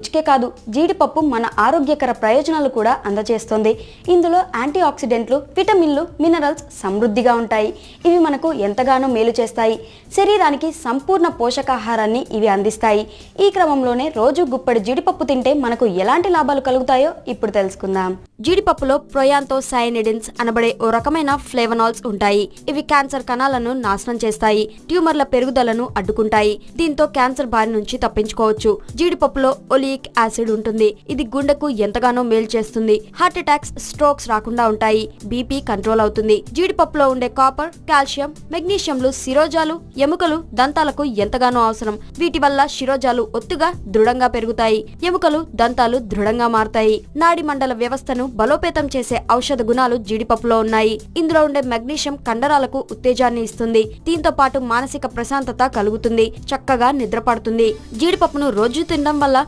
రుచికే కాదు జీడిపప్పు మన ఆరోగ్యకర ప్రయోజనాలు కూడా అందజేస్తుంది. ఇందులో యాంటీ ఆక్సిడెంట్లు విటమిన్లు మినరల్స్ సమృద్ధిగా ఉంటాయి. ఇవి మనకు ఎంతగానో మేలు చేస్తాయి. శరీరానికి సంపూర్ణ పోషకాహారాన్ని ఇవి అందిస్తాయి. ఈ క్రమంలోనే రోజు గుప్పడి జీడిపప్పు తింటే మనకు ఎలాంటి లాభాలు కలుగుతాయో ఇప్పుడు తెలుసుకుందాం. జీడిపప్పులో ప్రొయాంతో సైనిడిన్స్ అనబడే ఓ రకమైన ఫ్లేవనాల్స్ ఉంటాయి. ఇవి క్యాన్సర్ కణాలను నాశనం చేస్తాయి. ట్యూమర్ల పెరుగుదలను అడ్డుకుంటాయి. దీంతో క్యాన్సర్ బారి నుంచి తప్పించుకోవచ్చు. జీడిపప్పులో ఒలియిక్ యాసిడ్ ఉంటుంది. ఇది గుండెకు ఎంతగానో మేలు చేస్తుంది. హార్ట్ అటాక్స్ స్ట్రోక్స్ రాకుండా ఉంటాయి. బీపీ కంట్రోల్ అవుతుంది. జీడిపప్పులో ఉండే కాపర్ కాల్షియం మెగ్నీషియంలు శిరోజాలు ఎముకలు దంతాలకు ఎంతగానో అవసరం. వీటి వల్ల శిరోజాలు ఒత్తుగా దృఢంగా పెరుగుతాయి. ఎముకలు దంతాలు దృఢంగా మారుతాయి. నాడి మండల వ్యవస్థను బలోపేతం చేసే ఔషధ గుణాలు జీడిపప్పులో ఉన్నాయి. ఇందులో ఉండే మెగ్నీషియం కండరాలకు ఉత్తేజాన్ని ఇస్తుంది. దీంతో పాటు మానసిక ప్రశాంతత కలుగుతుంది. చక్కగా నిద్రపడుతుంది. జీడిపప్పును రోజు తినడం వల్ల